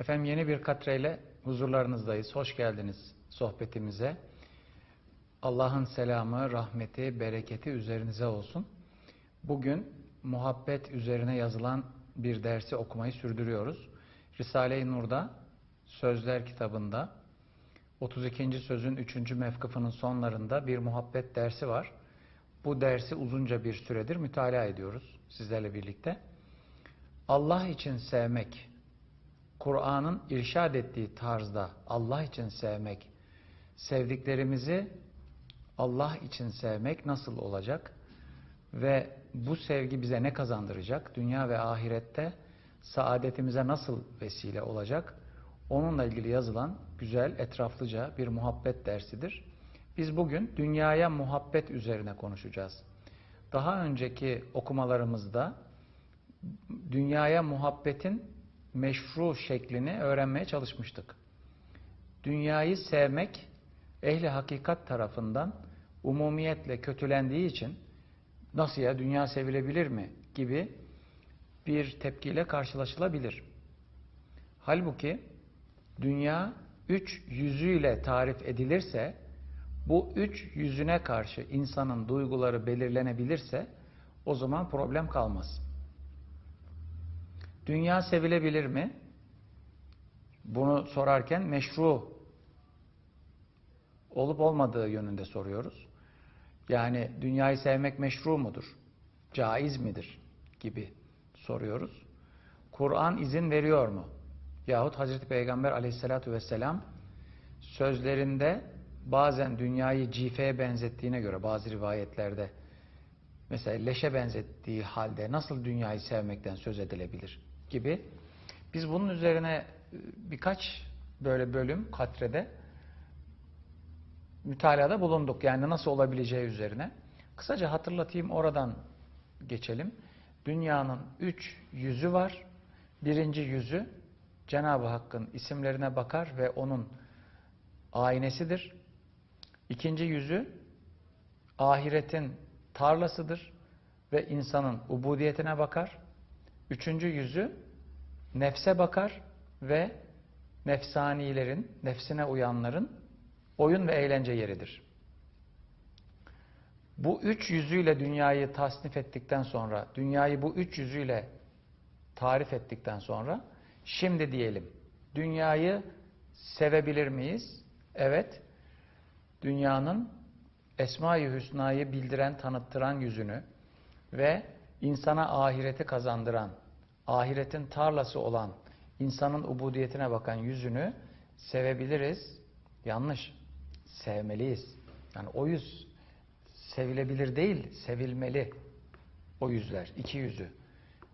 Efendim yeni bir katreyle huzurlarınızdayız. Hoş geldiniz sohbetimize. Allah'ın selamı, rahmeti, bereketi üzerinize olsun. Bugün muhabbet üzerine yazılan bir dersi okumayı sürdürüyoruz. Risale-i Nur'da Sözler kitabında 32. sözün 3. mevkıfının sonlarında bir muhabbet dersi var. Bu dersi uzunca bir süredir mütalaa ediyoruz sizlerle birlikte. Allah için sevmek, Kur'an'ın irşad ettiği tarzda Allah için sevmek, sevdiklerimizi Allah için sevmek nasıl olacak? Ve bu sevgi bize ne kazandıracak? Dünya ve ahirette saadetimize nasıl vesile olacak? Onunla ilgili yazılan güzel, etraflıca bir muhabbet dersidir. Biz bugün dünyaya muhabbet üzerine konuşacağız. Daha önceki okumalarımızda dünyaya muhabbetin meşru şeklini öğrenmeye çalışmıştık. Dünyayı sevmek ehli hakikat tarafından umumiyetle kötülendiği için nasıl ya dünya sevilebilir mi gibi bir tepkiyle karşılaşılabilir. Halbuki dünya üç yüzüyle tarif edilirse bu üç yüzüne karşı insanın duyguları belirlenebilirse o zaman problem kalmaz. Dünya sevilebilir mi? Bunu sorarken meşru olup olmadığı yönünde soruyoruz. Yani dünyayı sevmek meşru mudur? Caiz midir? Gibi soruyoruz. Kur'an izin veriyor mu? Yahut Hazreti Peygamber aleyhissalatü vesselam sözlerinde bazen dünyayı cifeye benzettiğine göre bazı rivayetlerde mesela leşe benzettiği halde nasıl dünyayı sevmekten söz edilebilir gibi. Biz bunun üzerine birkaç böyle bölüm katrede mütalada bulunduk. Yani nasıl olabileceği üzerine. Kısaca hatırlatayım oradan geçelim. Dünyanın üç yüzü var. Birinci yüzü Cenab-ı Hakk'ın isimlerine bakar ve onun aynesidir. İkinci yüzü ahiretin tarlasıdır ve insanın ubudiyetine bakar. Üçüncü yüzü nefse bakar ve nefsanilerin, nefsine uyanların oyun ve eğlence yeridir. Bu üç yüzüyle dünyayı tasnif ettikten sonra, dünyayı bu üç yüzüyle tarif ettikten sonra, şimdi diyelim, dünyayı sevebilir miyiz? Evet, dünyanın Esma-i Hüsna'yı bildiren, tanıttıran yüzünü ve insana ahireti kazandıran, ahiretin tarlası olan, insanın ubudiyetine bakan yüzünü sevebiliriz. Yanlış. Sevmeliyiz. Yani o yüz sevilebilir değil, sevilmeli. O yüzler, iki yüzü.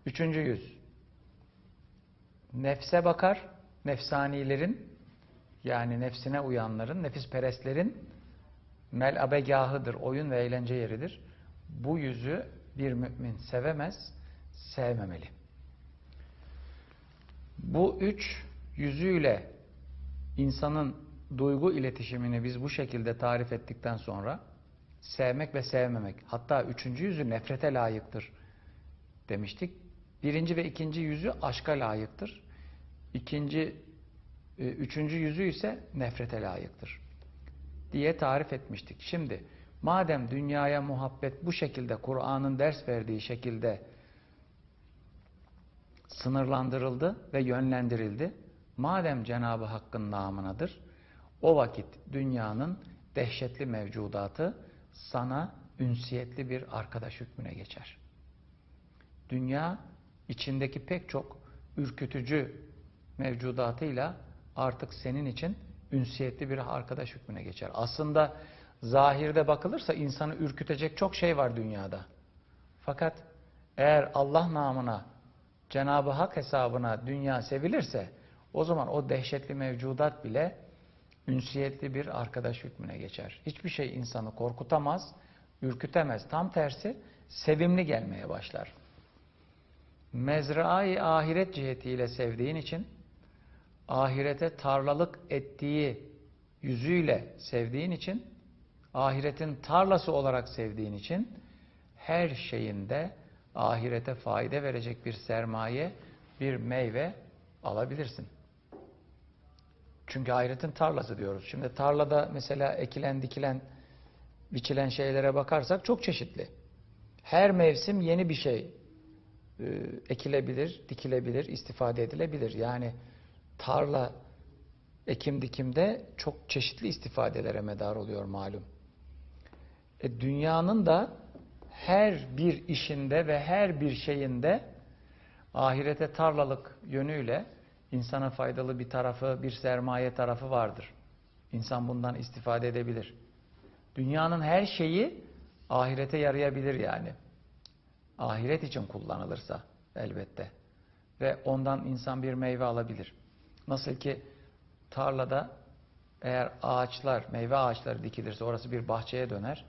Üçüncü yüz. Nefse bakar, nefsanilerin, yani nefsine uyanların, nefisperestlerin melabegahıdır, oyun ve eğlence yeridir. Bu yüzü bir mümin sevemez, sevmemeli. Bu üç yüzüyle insanın duygu iletişimini biz bu şekilde tarif ettikten sonra sevmek ve sevmemek, hatta üçüncü yüzü nefrete layıktır demiştik. Birinci ve ikinci yüzü aşka layıktır. İkinci, e, üçüncü yüzü ise nefrete layıktır diye tarif etmiştik. Şimdi madem dünyaya muhabbet bu şekilde Kur'an'ın ders verdiği şekilde sınırlandırıldı ve yönlendirildi. Madem Cenab-ı Hakk'ın namınadır, o vakit dünyanın dehşetli mevcudatı sana ünsiyetli bir arkadaş hükmüne geçer. Dünya içindeki pek çok ürkütücü mevcudatıyla artık senin için ünsiyetli bir arkadaş hükmüne geçer. Aslında zahirde bakılırsa insanı ürkütecek çok şey var dünyada. Fakat eğer Allah namına Cenab-ı Hak hesabına dünya sevilirse o zaman o dehşetli mevcudat bile ünsiyetli bir arkadaş hükmüne geçer. Hiçbir şey insanı korkutamaz, ürkütemez. Tam tersi sevimli gelmeye başlar. Mezrai ahiret cihetiyle sevdiğin için ahirete tarlalık ettiği yüzüyle sevdiğin için ahiretin tarlası olarak sevdiğin için her şeyinde ahirete fayda verecek bir sermaye, bir meyve alabilirsin. Çünkü ahiretin tarlası diyoruz. Şimdi tarlada mesela ekilen, dikilen, biçilen şeylere bakarsak çok çeşitli. Her mevsim yeni bir şey e, ekilebilir, dikilebilir, istifade edilebilir. Yani tarla, ekim dikimde çok çeşitli istifadelere medar oluyor malum. E, dünyanın da her bir işinde ve her bir şeyinde ahirete tarlalık yönüyle insana faydalı bir tarafı, bir sermaye tarafı vardır. İnsan bundan istifade edebilir. Dünyanın her şeyi ahirete yarayabilir yani. Ahiret için kullanılırsa elbette. Ve ondan insan bir meyve alabilir. Nasıl ki tarlada eğer ağaçlar, meyve ağaçları dikilirse orası bir bahçeye döner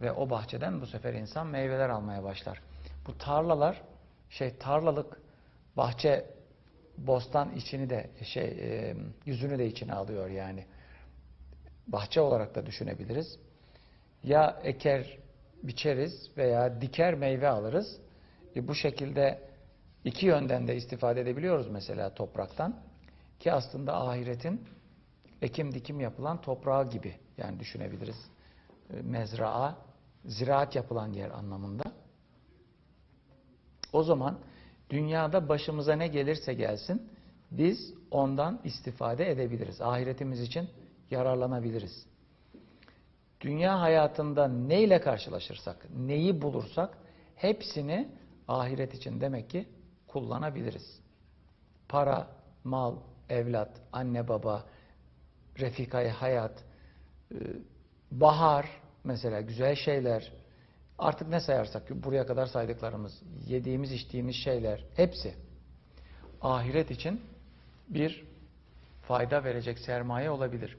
ve o bahçeden bu sefer insan meyveler almaya başlar. Bu tarlalar şey tarlalık bahçe bostan içini de şey e, yüzünü de içine alıyor yani. Bahçe olarak da düşünebiliriz. Ya eker biçeriz veya diker meyve alırız. E, bu şekilde iki yönden de istifade edebiliyoruz mesela topraktan. Ki aslında ahiretin ekim dikim yapılan toprağı gibi yani düşünebiliriz. E, mezraa, ziraat yapılan yer anlamında. O zaman dünyada başımıza ne gelirse gelsin biz ondan istifade edebiliriz. Ahiretimiz için yararlanabiliriz. Dünya hayatında neyle karşılaşırsak, neyi bulursak hepsini ahiret için demek ki kullanabiliriz. Para, mal, evlat, anne baba, refikayı hayat, e, bahar mesela güzel şeyler, artık ne sayarsak buraya kadar saydıklarımız, yediğimiz içtiğimiz şeyler hepsi ahiret için bir fayda verecek sermaye olabilir.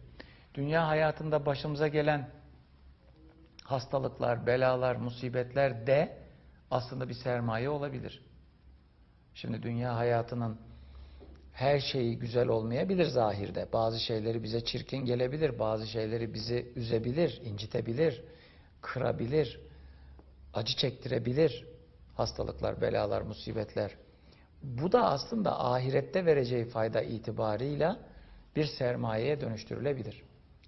Dünya hayatında başımıza gelen hastalıklar, belalar, musibetler de aslında bir sermaye olabilir. Şimdi dünya hayatının her şeyi güzel olmayabilir zahirde. Bazı şeyleri bize çirkin gelebilir, bazı şeyleri bizi üzebilir, incitebilir, kırabilir, acı çektirebilir. Hastalıklar, belalar, musibetler. Bu da aslında ahirette vereceği fayda itibarıyla bir sermayeye dönüştürülebilir.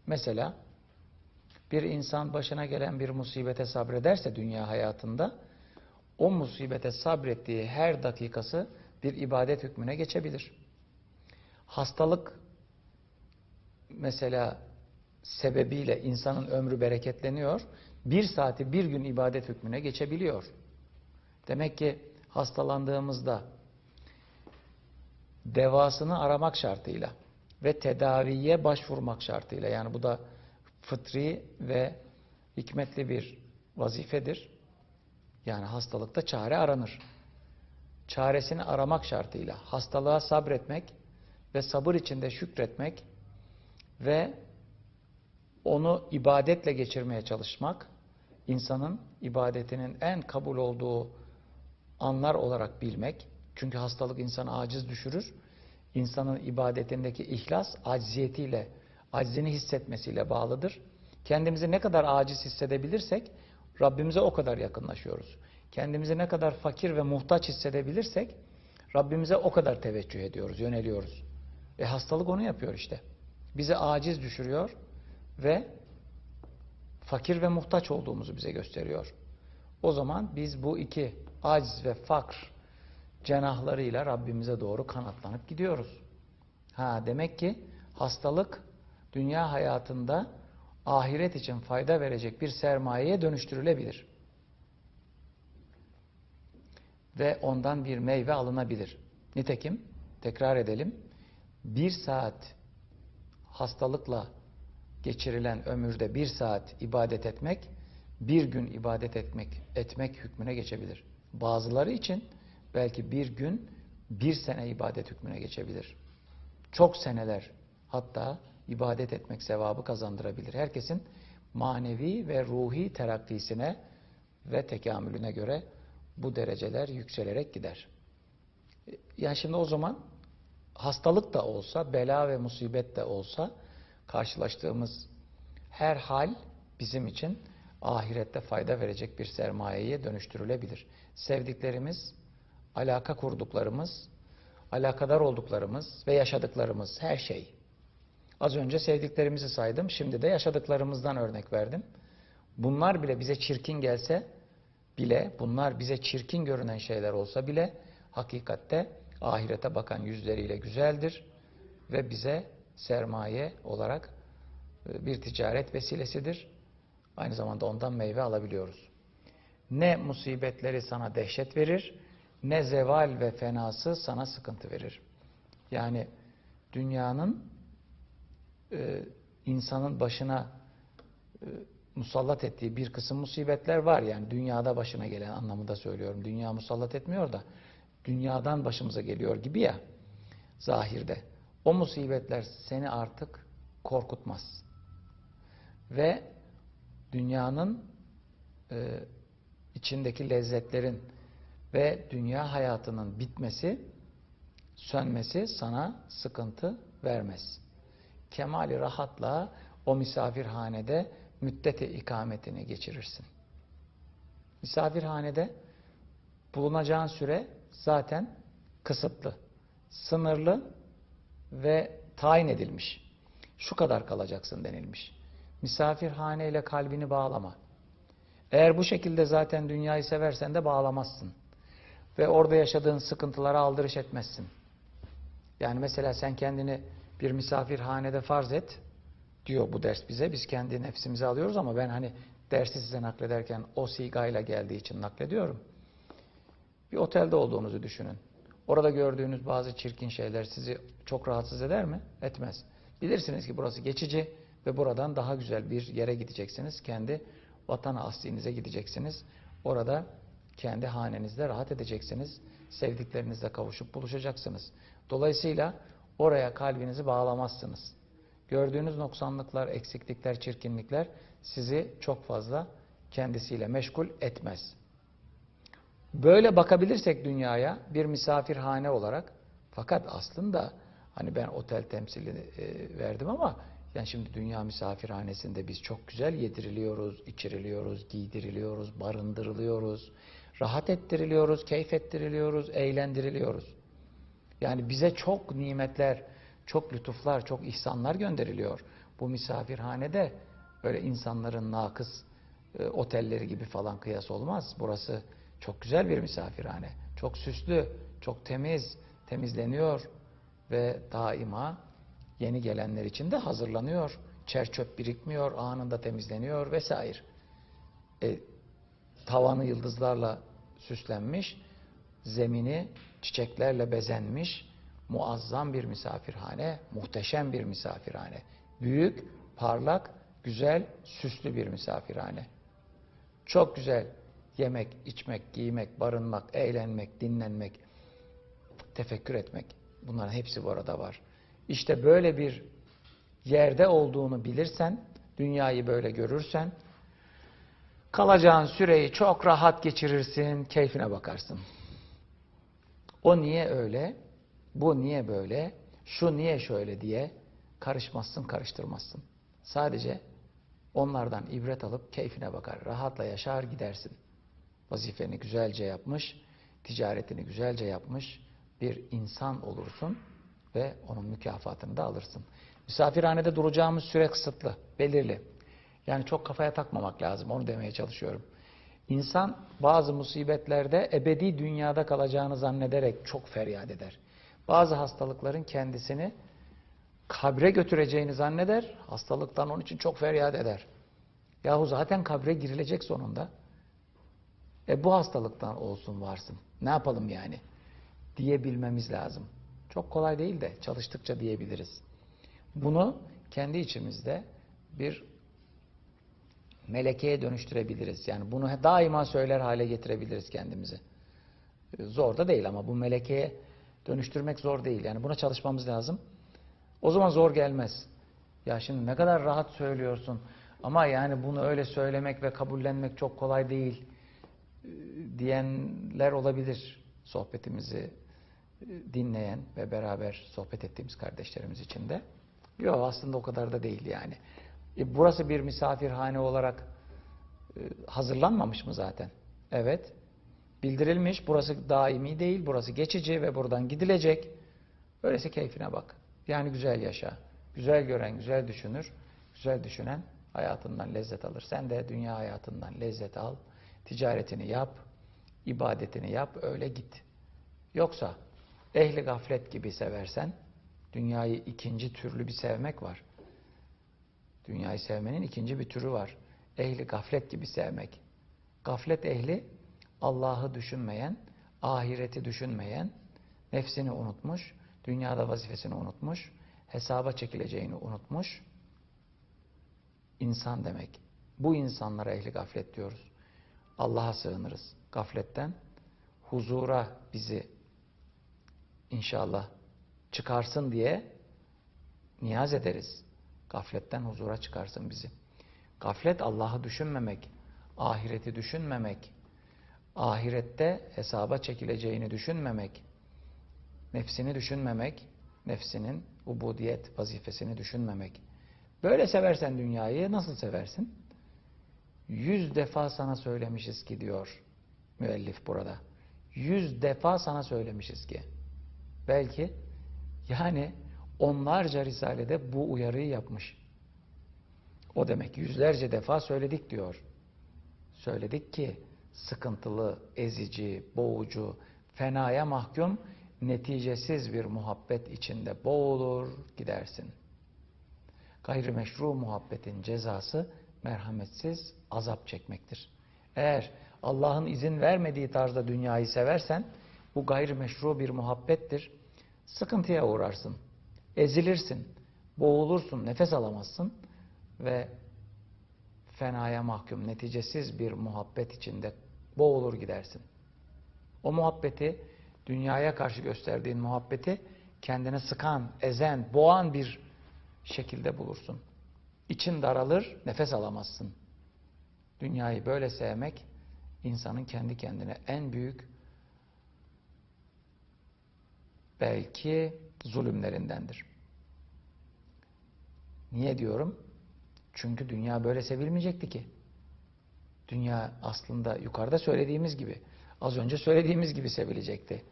Mesela bir insan başına gelen bir musibete sabrederse dünya hayatında o musibete sabrettiği her dakikası bir ibadet hükmüne geçebilir. Hastalık mesela sebebiyle insanın ömrü bereketleniyor. Bir saati bir gün ibadet hükmüne geçebiliyor. Demek ki hastalandığımızda devasını aramak şartıyla ve tedaviye başvurmak şartıyla yani bu da fıtri ve hikmetli bir vazifedir. Yani hastalıkta çare aranır. Çaresini aramak şartıyla hastalığa sabretmek ve sabır içinde şükretmek ve onu ibadetle geçirmeye çalışmak insanın ibadetinin en kabul olduğu anlar olarak bilmek. Çünkü hastalık insanı aciz düşürür. İnsanın ibadetindeki ihlas acziyetiyle aczini hissetmesiyle bağlıdır. Kendimizi ne kadar aciz hissedebilirsek Rabbimize o kadar yakınlaşıyoruz. Kendimizi ne kadar fakir ve muhtaç hissedebilirsek Rabbimize o kadar teveccüh ediyoruz, yöneliyoruz. E hastalık onu yapıyor işte. Bizi aciz düşürüyor ve fakir ve muhtaç olduğumuzu bize gösteriyor. O zaman biz bu iki aciz ve fakr cenahlarıyla Rabbimize doğru kanatlanıp gidiyoruz. Ha demek ki hastalık dünya hayatında ahiret için fayda verecek bir sermayeye dönüştürülebilir. Ve ondan bir meyve alınabilir. Nitekim, tekrar edelim, bir saat hastalıkla geçirilen ömürde bir saat ibadet etmek, bir gün ibadet etmek, etmek hükmüne geçebilir. Bazıları için belki bir gün bir sene ibadet hükmüne geçebilir. Çok seneler hatta ibadet etmek sevabı kazandırabilir. Herkesin manevi ve ruhi terakkisine ve tekamülüne göre bu dereceler yükselerek gider. Yani şimdi o zaman hastalık da olsa, bela ve musibet de olsa karşılaştığımız her hal bizim için ahirette fayda verecek bir sermayeye dönüştürülebilir. Sevdiklerimiz, alaka kurduklarımız, alakadar olduklarımız ve yaşadıklarımız her şey Az önce sevdiklerimizi saydım. Şimdi de yaşadıklarımızdan örnek verdim. Bunlar bile bize çirkin gelse bile, bunlar bize çirkin görünen şeyler olsa bile hakikatte ahirete bakan yüzleriyle güzeldir ve bize sermaye olarak e, bir ticaret vesilesidir. Aynı zamanda ondan meyve alabiliyoruz. Ne musibetleri sana dehşet verir, ne zeval ve fenası sana sıkıntı verir. Yani dünyanın e, insanın başına e, musallat ettiği bir kısım musibetler var. Yani dünyada başına gelen anlamında söylüyorum. Dünya musallat etmiyor da dünyadan başımıza geliyor gibi ya zahirde. O musibetler seni artık korkutmaz. Ve dünyanın e, içindeki lezzetlerin ve dünya hayatının bitmesi, sönmesi sana sıkıntı vermez. Kemali rahatla o misafirhanede müddeti ikametini geçirirsin. Misafirhanede bulunacağın süre zaten kısıtlı, sınırlı ve tayin edilmiş. Şu kadar kalacaksın denilmiş. Misafirhane ile kalbini bağlama. Eğer bu şekilde zaten dünyayı seversen de bağlamazsın. Ve orada yaşadığın sıkıntılara aldırış etmezsin. Yani mesela sen kendini bir misafirhanede farz et diyor bu ders bize. Biz kendi nefsimize alıyoruz ama ben hani dersi size naklederken o sigayla geldiği için naklediyorum. Bir otelde olduğunuzu düşünün. Orada gördüğünüz bazı çirkin şeyler sizi çok rahatsız eder mi? Etmez. Bilirsiniz ki burası geçici ve buradan daha güzel bir yere gideceksiniz. Kendi vatan aslinize gideceksiniz. Orada kendi hanenizde rahat edeceksiniz. Sevdiklerinizle kavuşup buluşacaksınız. Dolayısıyla oraya kalbinizi bağlamazsınız. Gördüğünüz noksanlıklar, eksiklikler, çirkinlikler sizi çok fazla kendisiyle meşgul etmez. Böyle bakabilirsek dünyaya bir misafirhane olarak fakat aslında hani ben otel temsili e, verdim ama yani şimdi dünya misafirhanesinde biz çok güzel yediriliyoruz, içiriliyoruz, giydiriliyoruz, barındırılıyoruz, rahat ettiriliyoruz, keyif ettiriliyoruz, eğlendiriliyoruz. Yani bize çok nimetler, çok lütuflar, çok ihsanlar gönderiliyor. Bu misafirhanede öyle insanların nakıs e, otelleri gibi falan kıyas olmaz. Burası çok güzel bir misafirhane. Çok süslü, çok temiz, temizleniyor ve daima yeni gelenler için de hazırlanıyor. Çer çöp birikmiyor, anında temizleniyor vesaire. E, tavanı yıldızlarla süslenmiş, zemini çiçeklerle bezenmiş, muazzam bir misafirhane, muhteşem bir misafirhane. Büyük, parlak, güzel, süslü bir misafirhane. Çok güzel yemek, içmek, giymek, barınmak, eğlenmek, dinlenmek, tefekkür etmek. Bunların hepsi bu arada var. İşte böyle bir yerde olduğunu bilirsen, dünyayı böyle görürsen, kalacağın süreyi çok rahat geçirirsin, keyfine bakarsın. O niye öyle, bu niye böyle, şu niye şöyle diye karışmazsın, karıştırmazsın. Sadece onlardan ibret alıp keyfine bakar, rahatla yaşar gidersin. Vazifeni güzelce yapmış, ticaretini güzelce yapmış bir insan olursun ve onun mükafatını da alırsın. Misafirhanede duracağımız süre kısıtlı, belirli. Yani çok kafaya takmamak lazım, onu demeye çalışıyorum. İnsan bazı musibetlerde ebedi dünyada kalacağını zannederek çok feryat eder. Bazı hastalıkların kendisini kabre götüreceğini zanneder, hastalıktan onun için çok feryat eder. Yahu zaten kabre girilecek sonunda. E bu hastalıktan olsun varsın. Ne yapalım yani? Diyebilmemiz lazım. Çok kolay değil de çalıştıkça diyebiliriz. Bunu kendi içimizde bir melekeye dönüştürebiliriz. Yani bunu daima söyler hale getirebiliriz kendimizi. Zor da değil ama bu melekeye dönüştürmek zor değil. Yani buna çalışmamız lazım. O zaman zor gelmez. Ya şimdi ne kadar rahat söylüyorsun ama yani bunu öyle söylemek ve kabullenmek çok kolay değil diyenler olabilir sohbetimizi dinleyen ve beraber sohbet ettiğimiz kardeşlerimiz için de. Yok aslında o kadar da değil yani. E, burası bir misafirhane olarak e, hazırlanmamış mı zaten? Evet. Bildirilmiş. Burası daimi değil. Burası geçici ve buradan gidilecek. Öyleyse keyfine bak. Yani güzel yaşa. Güzel gören güzel düşünür. Güzel düşünen hayatından lezzet alır. Sen de dünya hayatından lezzet al. Ticaretini yap. ibadetini yap. Öyle git. Yoksa ehli gaflet gibi seversen dünyayı ikinci türlü bir sevmek var. Dünyayı sevmenin ikinci bir türü var. Ehli gaflet gibi sevmek. Gaflet ehli Allah'ı düşünmeyen, ahireti düşünmeyen, nefsini unutmuş, dünyada vazifesini unutmuş, hesaba çekileceğini unutmuş insan demek. Bu insanlara ehli gaflet diyoruz. Allah'a sığınırız gafletten. Huzura bizi inşallah çıkarsın diye niyaz ederiz. Gafletten huzura çıkarsın bizi. Gaflet Allah'ı düşünmemek, ahireti düşünmemek, ahirette hesaba çekileceğini düşünmemek, nefsini düşünmemek, nefsinin ubudiyet vazifesini düşünmemek. Böyle seversen dünyayı nasıl seversin? Yüz defa sana söylemişiz ki diyor müellif burada. Yüz defa sana söylemişiz ki. Belki yani onlarca risalede bu uyarıyı yapmış. O demek yüzlerce defa söyledik diyor. Söyledik ki sıkıntılı, ezici, boğucu, fenaya mahkum, neticesiz bir muhabbet içinde boğulur gidersin. Gayrimeşru muhabbetin cezası merhametsiz azap çekmektir. Eğer Allah'ın izin vermediği tarzda dünyayı seversen bu gayrimeşru bir muhabbettir. Sıkıntıya uğrarsın. Ezilirsin. Boğulursun. Nefes alamazsın. Ve fenaya mahkum, neticesiz bir muhabbet içinde boğulur gidersin. O muhabbeti, dünyaya karşı gösterdiğin muhabbeti kendine sıkan, ezen, boğan bir şekilde bulursun. İçin daralır, nefes alamazsın. Dünyayı böyle sevmek, insanın kendi kendine en büyük belki zulümlerindendir. Niye diyorum? Çünkü dünya böyle sevilmeyecekti ki. Dünya aslında yukarıda söylediğimiz gibi, az önce söylediğimiz gibi sevilecekti.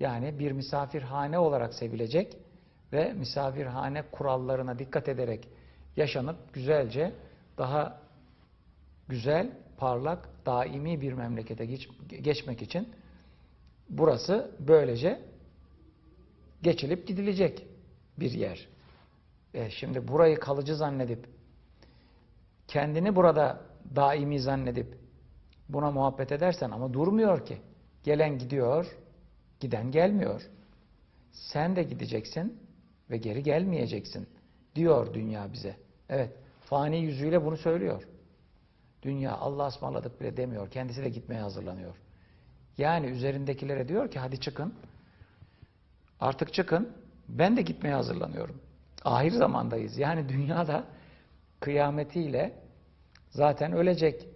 Yani bir misafirhane olarak sevilecek ve misafirhane kurallarına dikkat ederek yaşanıp güzelce daha güzel, parlak, daimi bir memlekete geç, geçmek için burası böylece geçilip gidilecek bir yer. E şimdi burayı kalıcı zannedip kendini burada daimi zannedip buna muhabbet edersen ama durmuyor ki. Gelen gidiyor, giden gelmiyor. Sen de gideceksin ve geri gelmeyeceksin diyor dünya bize. Evet, fani yüzüyle bunu söylüyor. Dünya Allah ısmarladık bile demiyor. Kendisi de gitmeye hazırlanıyor. Yani üzerindekilere diyor ki hadi çıkın. Artık çıkın. Ben de gitmeye hazırlanıyorum. Ahir zamandayız. Yani dünyada kıyametiyle zaten ölecek.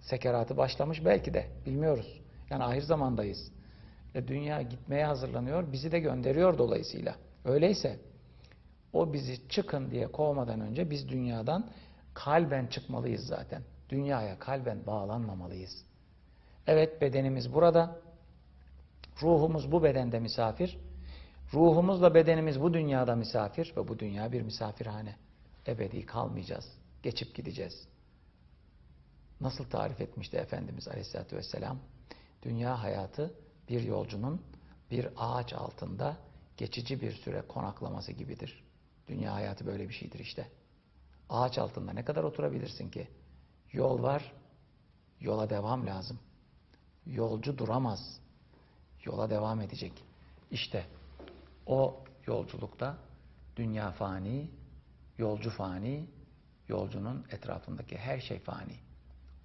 Sekeratı başlamış belki de. Bilmiyoruz. Yani ahir zamandayız. E, dünya gitmeye hazırlanıyor. Bizi de gönderiyor dolayısıyla. Öyleyse o bizi çıkın diye kovmadan önce biz dünyadan kalben çıkmalıyız zaten. Dünyaya kalben bağlanmamalıyız. Evet bedenimiz burada. Ruhumuz bu bedende misafir. Ruhumuzla bedenimiz bu dünyada misafir ve bu dünya bir misafirhane. Ebedi kalmayacağız. Geçip gideceğiz. Nasıl tarif etmişti Efendimiz Aleyhisselatü Vesselam? Dünya hayatı bir yolcunun bir ağaç altında geçici bir süre konaklaması gibidir. Dünya hayatı böyle bir şeydir işte. Ağaç altında ne kadar oturabilirsin ki? Yol var, yola devam lazım. Yolcu duramaz. Yola devam edecek. İşte o yolculukta dünya fani, yolcu fani, yolcunun etrafındaki her şey fani.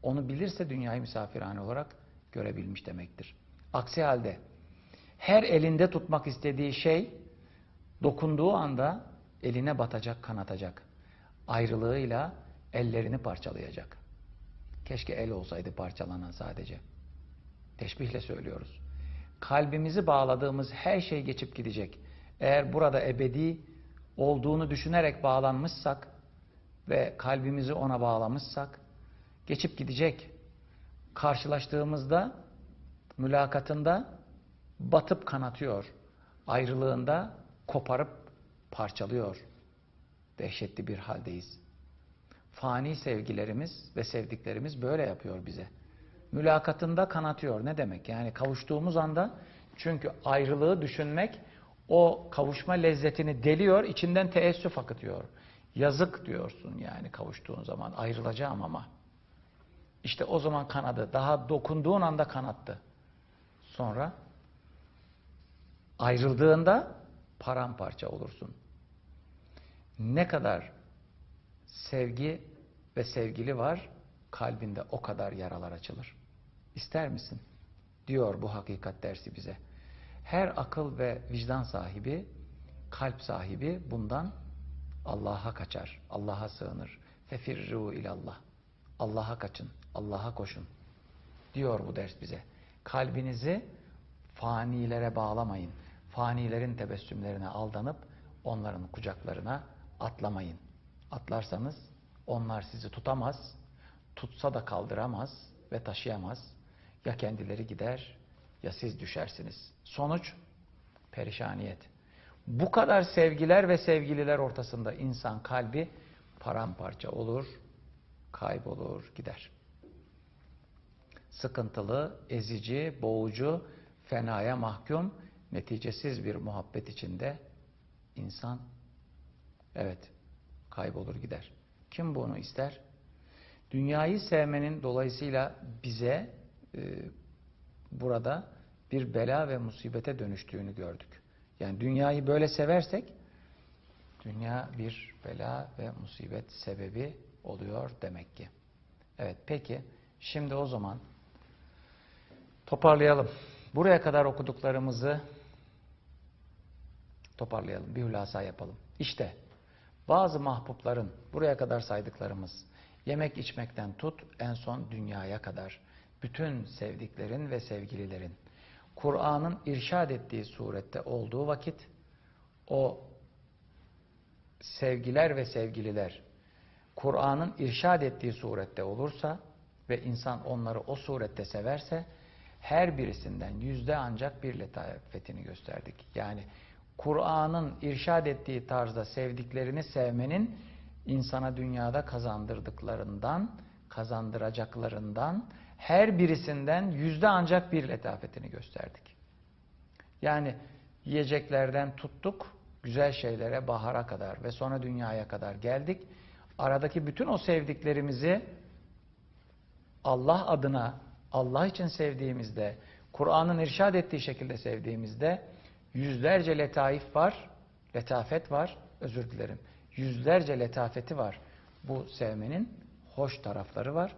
Onu bilirse dünyayı misafirhane olarak görebilmiş demektir. Aksi halde her elinde tutmak istediği şey dokunduğu anda eline batacak, kanatacak. Ayrılığıyla ellerini parçalayacak. Keşke el olsaydı parçalanan sadece. Teşbihle söylüyoruz. Kalbimizi bağladığımız her şey geçip gidecek. Eğer burada ebedi olduğunu düşünerek bağlanmışsak ve kalbimizi ona bağlamışsak geçip gidecek. Karşılaştığımızda mülakatında batıp kanatıyor. Ayrılığında koparıp parçalıyor. dehşetli bir haldeyiz. Fani sevgilerimiz ve sevdiklerimiz böyle yapıyor bize. Mülakatında kanatıyor. Ne demek? Yani kavuştuğumuz anda çünkü ayrılığı düşünmek o kavuşma lezzetini deliyor, içinden teessüf akıtıyor. Yazık diyorsun yani kavuştuğun zaman ayrılacağım ama. İşte o zaman kanadı. Daha dokunduğun anda kanattı. Sonra ayrıldığında paramparça olursun. Ne kadar sevgi ve sevgili var, kalbinde o kadar yaralar açılır. İster misin? Diyor bu hakikat dersi bize. Her akıl ve vicdan sahibi, kalp sahibi bundan Allah'a kaçar, Allah'a sığınır. Fefirru ilallah. Allah'a kaçın, Allah'a koşun. Diyor bu ders bize. Kalbinizi fanilere bağlamayın. Fanilerin tebessümlerine aldanıp onların kucaklarına atlamayın. Atlarsanız onlar sizi tutamaz, tutsa da kaldıramaz ve taşıyamaz. Ya kendileri gider ya siz düşersiniz. Sonuç perişaniyet. Bu kadar sevgiler ve sevgililer ortasında insan kalbi paramparça olur, kaybolur, gider. Sıkıntılı, ezici, boğucu, fenaya mahkum, neticesiz bir muhabbet içinde insan evet kaybolur gider. Kim bunu ister? Dünyayı sevmenin dolayısıyla bize e, burada bir bela ve musibete dönüştüğünü gördük. Yani dünyayı böyle seversek dünya bir bela ve musibet sebebi oluyor demek ki. Evet peki şimdi o zaman toparlayalım. Buraya kadar okuduklarımızı toparlayalım. Bir hülasa yapalım. İşte bazı mahbupların buraya kadar saydıklarımız yemek içmekten tut en son dünyaya kadar bütün sevdiklerin ve sevgililerin Kur'an'ın irşad ettiği surette olduğu vakit o sevgiler ve sevgililer Kur'an'ın irşad ettiği surette olursa ve insan onları o surette severse her birisinden yüzde ancak bir letafetini gösterdik. Yani Kur'an'ın irşad ettiği tarzda sevdiklerini sevmenin insana dünyada kazandırdıklarından, kazandıracaklarından her birisinden yüzde ancak bir letafetini gösterdik. Yani yiyeceklerden tuttuk, güzel şeylere, bahara kadar ve sonra dünyaya kadar geldik. Aradaki bütün o sevdiklerimizi Allah adına, Allah için sevdiğimizde, Kur'an'ın irşad ettiği şekilde sevdiğimizde yüzlerce letaif var, letafet var, özür dilerim. Yüzlerce letafeti var. Bu sevmenin hoş tarafları var.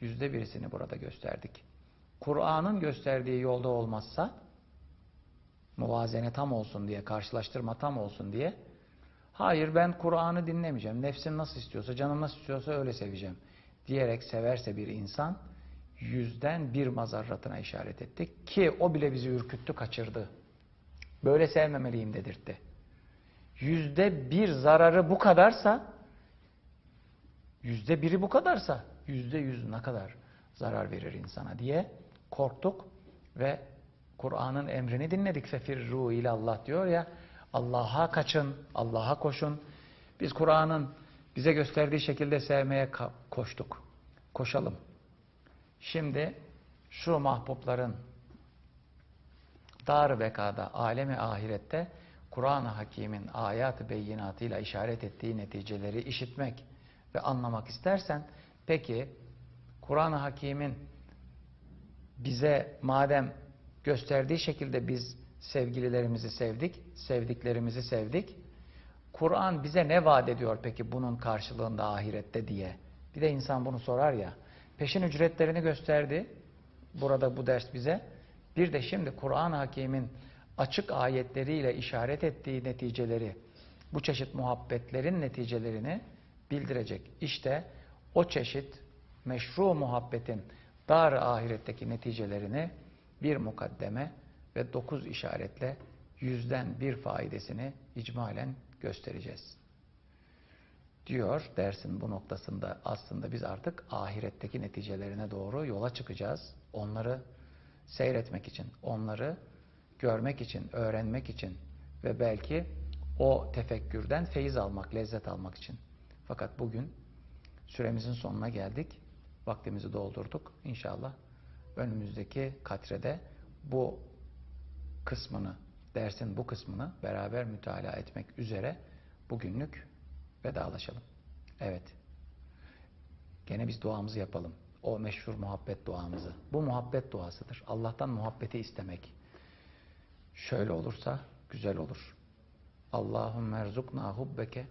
Yüzde birisini burada gösterdik. Kur'an'ın gösterdiği yolda olmazsa muvazene tam olsun diye, karşılaştırma tam olsun diye hayır ben Kur'an'ı dinlemeyeceğim. Nefsim nasıl istiyorsa, canım nasıl istiyorsa öyle seveceğim diyerek severse bir insan yüzden bir mazarratına işaret ettik ki o bile bizi ürküttü, kaçırdı. Böyle sevmemeliyim dedirtti. Yüzde bir zararı bu kadarsa yüzde biri bu kadarsa yüzde yüz ne kadar zarar verir insana diye korktuk ve Kur'an'ın emrini dinledik. Fefirru ile Allah diyor ya Allah'a kaçın, Allah'a koşun. Biz Kur'an'ın bize gösterdiği şekilde sevmeye koştuk. Koşalım. Şimdi şu mahbupların dar bekada, alemi ahirette Kur'an-ı Hakim'in ayat-ı beyinatıyla işaret ettiği neticeleri işitmek ve anlamak istersen Peki Kur'an-ı Hakim'in bize madem gösterdiği şekilde biz sevgililerimizi sevdik, sevdiklerimizi sevdik. Kur'an bize ne vaat ediyor peki bunun karşılığında ahirette diye. Bir de insan bunu sorar ya. Peşin ücretlerini gösterdi. Burada bu ders bize. Bir de şimdi Kur'an-ı Hakim'in açık ayetleriyle işaret ettiği neticeleri, bu çeşit muhabbetlerin neticelerini bildirecek. İşte o çeşit meşru muhabbetin dar ahiretteki neticelerini bir mukaddeme ve dokuz işaretle yüzden bir faidesini icmalen göstereceğiz. Diyor dersin bu noktasında aslında biz artık ahiretteki neticelerine doğru yola çıkacağız. Onları seyretmek için, onları görmek için, öğrenmek için ve belki o tefekkürden feyiz almak, lezzet almak için. Fakat bugün süremizin sonuna geldik. Vaktimizi doldurduk. İnşallah önümüzdeki katrede bu kısmını, dersin bu kısmını beraber mütalaa etmek üzere bugünlük vedalaşalım. Evet. Gene biz duamızı yapalım. O meşhur muhabbet duamızı. Bu muhabbet duasıdır. Allah'tan muhabbeti istemek. Şöyle olursa güzel olur. Allahümme erzukna hubbeke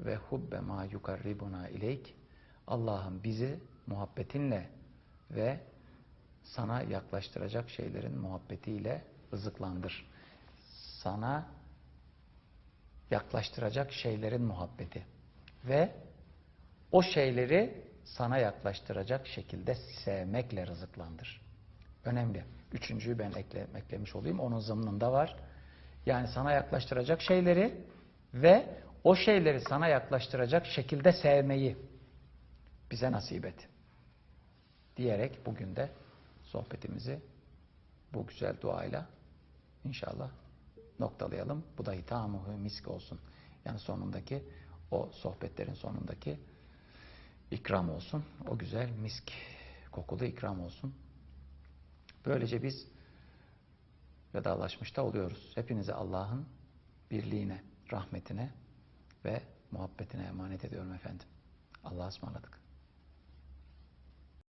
ve hubbe ma yukarribuna ileyk. Allah'ım bizi muhabbetinle ve sana yaklaştıracak şeylerin muhabbetiyle rızıklandır. Sana yaklaştıracak şeylerin muhabbeti ve o şeyleri sana yaklaştıracak şekilde sevmekle rızıklandır. Önemli. Üçüncüyü ben ekle, eklemiş olayım. Onun zımnında var. Yani sana yaklaştıracak şeyleri ve o şeyleri sana yaklaştıracak şekilde sevmeyi bize nasip et. Diyerek bugün de sohbetimizi bu güzel duayla inşallah noktalayalım. Bu da hitamuhu misk olsun. Yani sonundaki o sohbetlerin sonundaki ikram olsun. O güzel misk kokulu ikram olsun. Böylece biz vedalaşmış da oluyoruz. Hepinize Allah'ın birliğine, rahmetine ve muhabbetine emanet ediyorum efendim. Allah'a ısmarladık.